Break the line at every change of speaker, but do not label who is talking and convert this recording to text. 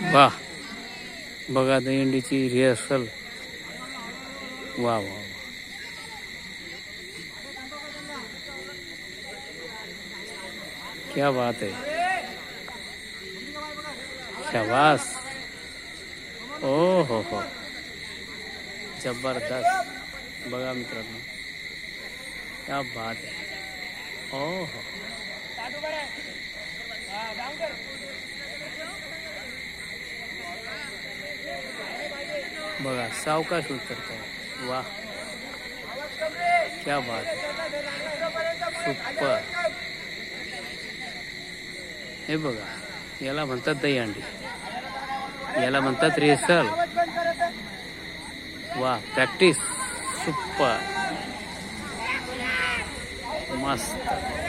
वा बघा दहीहंडीची रिहर्सल वा वा वा. क्या बात है। शाबाश। ओ हो। हो ज़बरदस्त। बघा मित्रांनो। क्या बात है। ओ हो बघा सावकाश उतरत वा क्या बात. सुपर. हे बघा याला म्हणतात दहीहंडी याला म्हणतात रेसल वा प्रॅक्टिस. सुपर. मस्त.